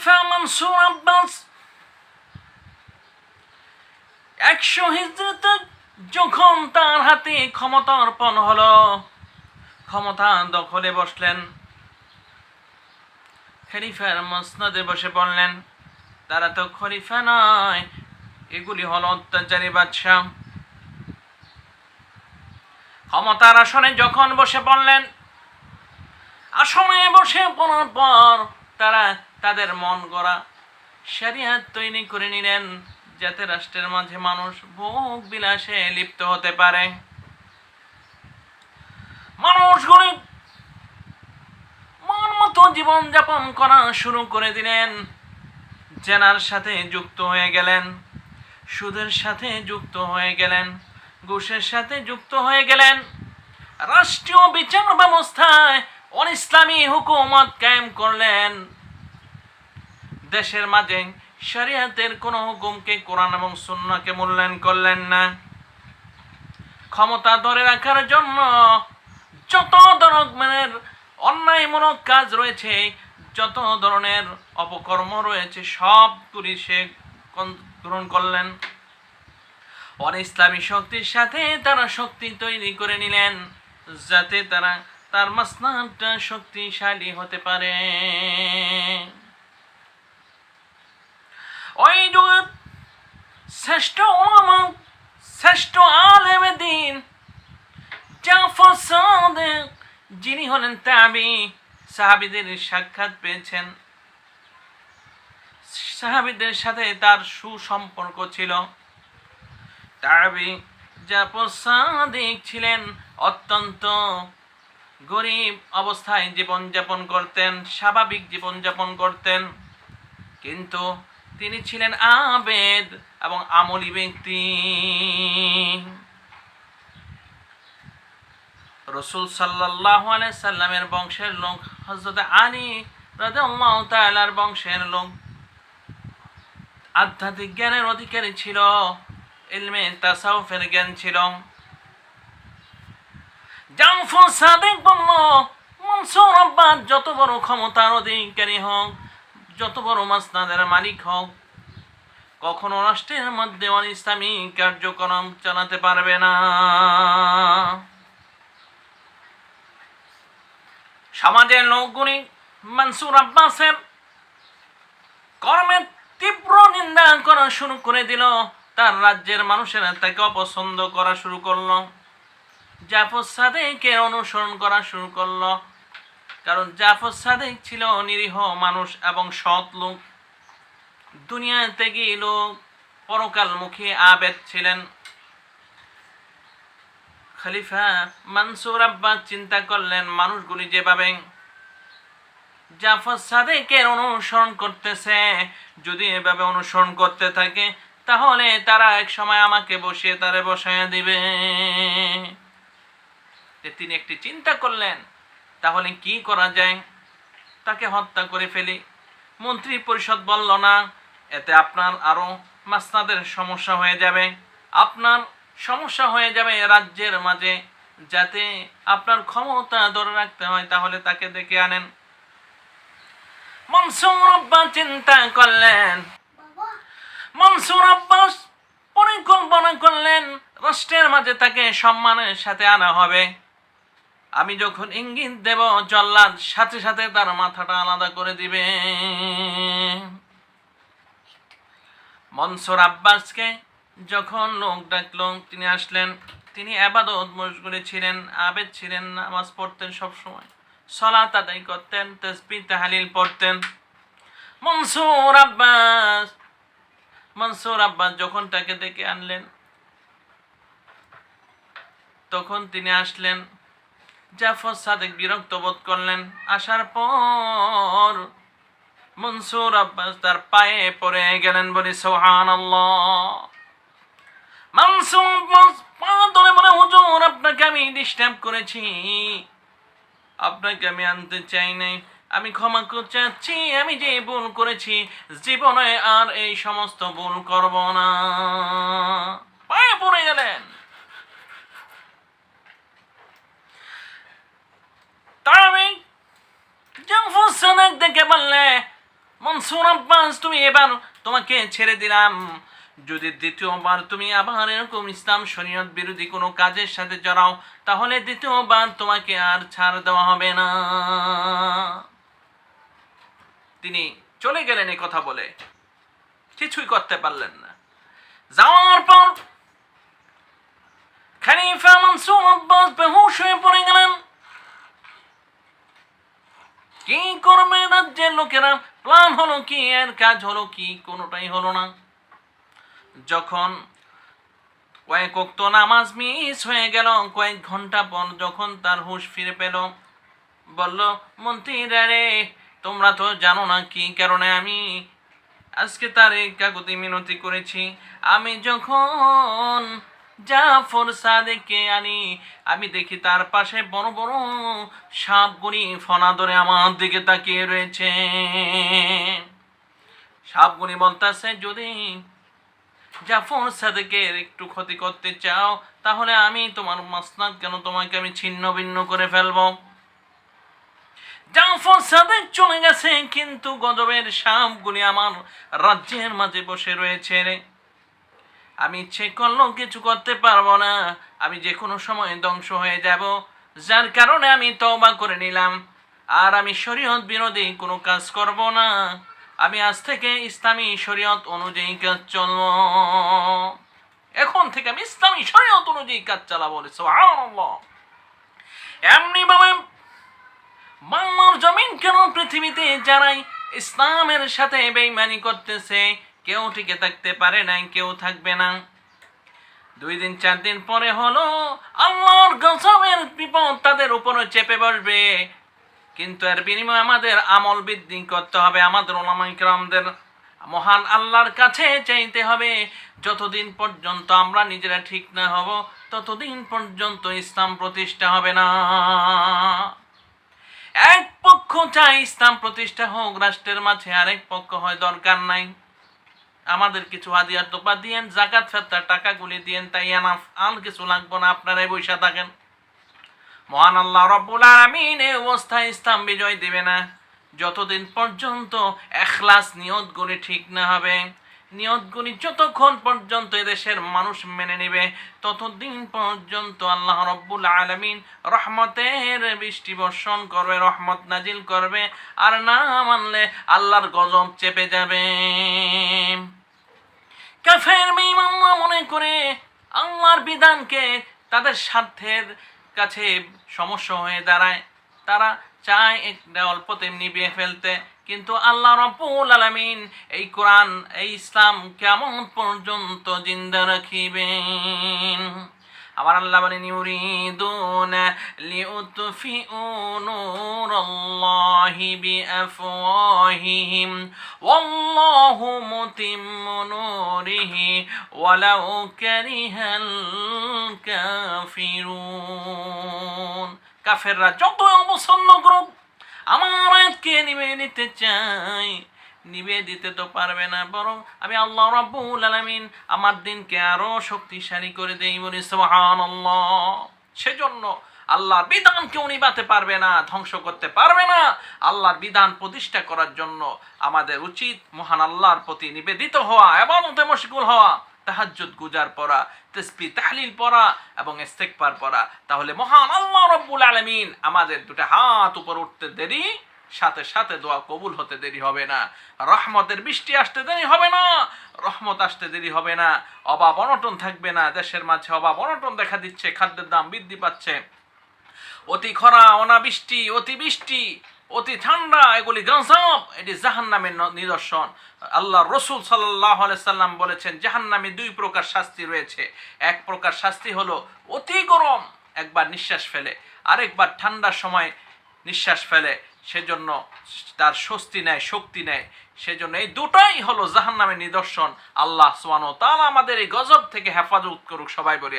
খলিফা মনসুর আব্বাস। একশো হিজড়িতে যখন তার হাতে ক্ষমতা অর্পণ হলো, ক্ষমতা দখলে বসলেন। খলিফার মসনদে বসে পড়লেন। তারা তো খলিফা নয়, এগুলি হলো অত্যাচারী বাদশাহ। ক্ষমতার আসনে যখন বসে পড়লেন, আসনে বসে পড়ার পর তারা তাদের মন গড়া। শরিয়াত তৈরি করে নিলেন যাতে রাষ্ট্রের মাঝে মানুষ ভোগ বিলাসে লিপ্ত হতে পারে। মানুষগুলি মন মতো জীবনযাপন করা শুরু করে দিলেন। জেনার সাথে যুক্ত হয়ে গেলেন, সুদের সাথে যুক্ত হয়ে গেলেন, ঘুষের সাথে যুক্ত হয়ে গেলেন। রাষ্ট্রীয় বিচার ব্যবস্থায় অনিসলামী হুকুমত কায়েম করলেন। দেশের মাঝে শরিয়াতের কোন হুকুমকে কোরআন এবং সুন্নাকে মূল্যায়ন করলেন না। ক্ষমতা ধরে রাখার জন্য যত ধরনের অন্যায়মূলক কাজ রয়েছে, যত ধরনের অপকর্ম রয়েছে, সবগুলি সে গ্রহণ করলেন। অন ইসলামী শক্তির সাথে তারা শক্তি তৈরি করে নিলেন, যাতে তারা তার মাসনাটা শক্তিশালী হতে পারে। শ্রেষ্ঠ ওলামা শ্রেষ্ঠ আলেমে দিন। যিনি হলেন তাবি, সাহাবিদের সাক্ষাৎ পেয়েছেন। সাহাবিদের সাথে তার সুসম্পর্ক ছিল। তাবি, জাফর সাদেক ছিলেন অত্যন্ত গরিব অবস্থায় জীবনযাপন করতেন, স্বাভাবিক জীবনযাপন করতেন। কিন্তু তিনি ছিলেন আবেদ এবং আমলি ব্যক্তি। রসুল সাল্লাহ সাল্লামের বংশের লোক হজরত আলী তালার বংশের লোক। আধ্যাত্মিক জ্ঞানের অধিকারী ছিল, ইলমে তাসাউফের জ্ঞান ছিল। জাফর সাদেক বলল, মনসুর আব্বাস, যত বড় ক্ষমতার অধিকারী হোক, যত বড় মাসনাদের মালিক হোক কখনো রাষ্ট্রের মধ্যে ইসলামী কার্যক্রম চালাতে পারবে না। সমাজের লোকগুলি মনসুর আব্বাসের কর্মের তীব্র নিন্দা করা শুরু করে দিল। তার রাজ্যের মানুষেরা তাকে অপছন্দ করা শুরু করল। জাফর সাদেকের অনুসরণ করা শুরু করল। কারণ জাফর সাদেক ছিল নিরীহ মানুষ এবং সৎ লোক। দুনিয়াতে গিয়ে লোক পরকালমুখী আবেদ ছিলেন। খলিফা মানসুর আব্বাস চিন্তা করলেন, মানুষগুলি যেভাবে জাফর সাদেকের অনুসরণ করতেছে, যদি এভাবে অনুসরণ করতে থাকে, তাহলে তারা এক সময় আমাকে বসিয়ে তারে বসায় দিবে। তিনি একটি চিন্তা করলেন, তাহলে কি করা যায়? তাকে হত্যা করে ফেলি। মন্ত্রী পরিষদ বলল, না এতে আপনার আরও মাসনাদের সমস্যা হয়ে যাবে। আপনার সমস্যা হয়ে যাবে রাজ্যের মাঝে যাতে আপনার ক্ষমতা ধরে রাখতে হয় তাহলে তাকে ডেকে আনেন। মনসুর আব্বাস চিন্তা করলেন। মনসুর আব্বাস পরিকল্পনা করলেন রাষ্ট্রের মাঝে তাকে সম্মানের সাথে আনা হবে। আমি যখন ইঙ্গিত দেব জল্লাদ সাথে সাথে তার মাথাটা আলাদা করে দিবে। মনসুর আব্বাসকে যখন লোক ডাকলো, তিনি আসলেন। তিনি আবাদত মশগুলে ছিলেন, আবেদ ছিলেন, নামাজ পড়তেন সবসময়। সলাত আদায় করতেন তসবি তাহালিল পড়তেন। মনসুর আব্বাস মনসুর আব্বাস যখন তাকে ডেকে আনলেন, তখন তিনি আসলেন। জাফর সাদেক বিরক্ত বোধ করলেন। আসার পর মনসুর আব্বাস তার পায়ে পড়ে গেলেন বলি সোহান হুজুর, আপনাকে আমি ডিস্টার্ব করেছি। আপনাকে আমি আনতে চাই নাই। আমি ক্ষমা চাচ্ছি, আমি যে ভুল করেছি, জীবনে আর এই সমস্ত ভুল করব না। পায়ে পড়ে গেলেন। তার আমি দেখে বললে মনসুর আব্বাস, তুমি এবার তোমাকে ছেড়ে দিলাম। যদি দ্বিতীয়বার তুমি আবার এরকম ইসলাম শরীয়ত বিরোধী কোনো কাজের সাথে জড়াও, তাহলে দ্বিতীয়বার তোমাকে আর ছাড় দেওয়া হবে না। তিনি চলে গেলেন এই কথা বলে। কিছুই করতে পারলেন না। যাওয়ার পর খালিফা মানসুর আব্বাস বেহুশ হয়ে পড়ে গেলেন। কি করবে রাজ্যের লোকেরা? প্ল্যান হলো কি, এর কাজ হলো কি, কোনোটাই হলো না। যখন কয়েক অক্ত নামাজ মিস হয়ে গেল, কয়েক ঘণ্টা পর যখন তার হুঁশ ফিরে পেল, বলল, মন্ত্রীরা রে, তোমরা তো জানো না কি কারণে আমি আজকে তার কাগতি মিনতি করেছি। আমি যখন জাফর সাদেকে আনি, আমি দেখি তার পাশে বড় বড় সাপগুলি ফনা ধরে আমার দিকে তাকিয়ে রয়েছে। সাপগুলি বলতেছে, যদি জাফর সাদেকের একটু ক্ষতি করতে চাও, তাহলে আমি তোমার মাসনাদ কেন তোমাকে আমি ছিন্ন ভিন্ন করে ফেলব? জাফর সাদেক চলে গেছে, কিন্তু গজবের সাপগুলি আমার রাজ্যের মাঝে বসে রয়েছে রে। আমি ইচ্ছে করলেও কিছু করতে পারব না। আমি যে কোনো সময় ধ্বংস হয়ে যাব। যার কারণে আমি তওবা করে নিলাম। আর আমি শরীয়ত বিরোধী কোনো কাজ করব না। আমি আজ থেকে ইসলামী শরীয়ত অনুযায়ী কাজ চলব। এখন থেকে আমি ইসলামী শরীয়ত অনুযায়ী কাজ চালাবো এমনি ভাবে বাংলার জমিন কেন পৃথিবীতে যারাই ইসলামের সাথে বেইমানি করতেছে কেউ টিকে থাকতে পারে নাই, কেউ থাকবে না। দুই দিন, চার দিন পরে হলো, আল্লাহর গজবের বিপদ তাদের উপরে চেপে বসবে। কিন্তু এর বিনিময়ে আমাদের আমল বৃদ্ধি করতে হবে। আমাদের ওলামাইকরামদের মহান আল্লাহর কাছে চাইতে হবে, যতদিন পর্যন্ত আমরা নিজেরা ঠিক না হব, ততদিন পর্যন্ত ইসলাম প্রতিষ্ঠা হবে না। এক পক্ষ চাই ইসলাম প্রতিষ্ঠা হোক, রাষ্ট্রের মাঝে আরেক পক্ষ হয় দরকার নাই। আমাদের কিছু হাদিয়ার তোপা দিয়েন, জাকাত ফেরতার টাকাগুলি দিয়েন, তাই এনাফ, আর কিছু লাগবো না, আপনারাই বৈশা থাকেন। মহান আল্লাহ রব্বুল আমিন এই অবস্থায় ইসলাম বিজয় দিবে না। যতদিন পর্যন্ত এখলাস নিয়তগুলি ঠিক না হবে, নিয়তগুলি যতক্ষণ পর্যন্ত এদেশের মানুষ মেনে নেবে, ততদিন পর্যন্ত আল্লাহ রব্বুল আলামিন রহমতের বৃষ্টি বর্ষণ করবে, রহমত নাজিল করবে, আর না মানলে আল্লাহর গজব চেপে যাবে। কাফের বেঈমানরা মনে করে আল্লাহর বিধানকে তাদের স্বার্থের কাছে সমস্যা হয়ে দাঁড়ায়। তারা চায় একটা অল্প তেমনি বিয়ে ফেলতে। কিন্তু আল্লাহ রব্বুল আলামিন এই কোরআন, এই ইসলাম কেমন পর্যন্ত জিন্দা রাখিবেন। আমার আল্লাহ বলেন ইউরিদুন লিউতফিউ নূরাল্লাহি বিআফওয়াহিহিম, ওয়াল্লাহু মুতিম্মু নূরিহি, ওয়ালাউ কারিহাল কাফিরুন। কাফেররা যত অবসন্ন করুক, আমার আয়াতকে নিবে নিতে চাই। নিবে দিতে তো পারবে না। বরং আমি আল্লাহ রাব্বুল আলামিন আমার দিনকে আরও শক্তিশালী করে দেই বলি, সুবহানাল্লাহ। সেজন্য আল্লাহর বিধান কেউ নিবাতে পারবে না, ধ্বংস করতে পারবে না। আল্লাহর বিধান প্রতিষ্ঠা করার জন্য আমাদের উচিত মহান আল্লাহর প্রতি নিবেদিত হওয়া, এবাদতে মশগুল হওয়া, তাহাজ্জুদ গুজার পড়া, তসবি, তাহলিল পড়া এবং ইস্তেকবার পড়া। তাহলে মহান আল্লাহ রব্বুল আলামিন আমাদের দুটো হাত উপর উঠতে দেরি সাথে সাথে দোয়া কবুল হতে দেরি হবে না। রহমতের বৃষ্টি আসতে দেরি হবে না। রহমত আসতে দেরি হবে না। অভাব অনটন থাকবে না। দেশের মাঝে অভাব অনটন দেখা দিচ্ছে। খাদ্যের দাম বৃদ্ধি পাচ্ছে। অতি খরা, অনাবৃষ্টি, অতি বৃষ্টি, অতি ঠান্ডা, এগুলি গজব এটি জাহান্নামের নিদর্শন। আল্লাহ রসুল সাল্লাহ সাল্লাম বলেছেন, জাহান্নামে দুই প্রকার শাস্তি রয়েছে। এক প্রকার শাস্তি হলো অতি গরম, একবার নিঃশ্বাস ফেলে। আরেকবার ঠান্ডার সময় নিঃশ্বাস ফেলে। সেজন্য তার স্বস্তি নেয়, শক্তি নেয়। সেজন্য এই দুটাই হলো জাহান্নামের নিদর্শন। আল্লাহ সোয়ানো তাহলে আমাদের এই গজব থেকে হেফাজত করুক, সবাই বলি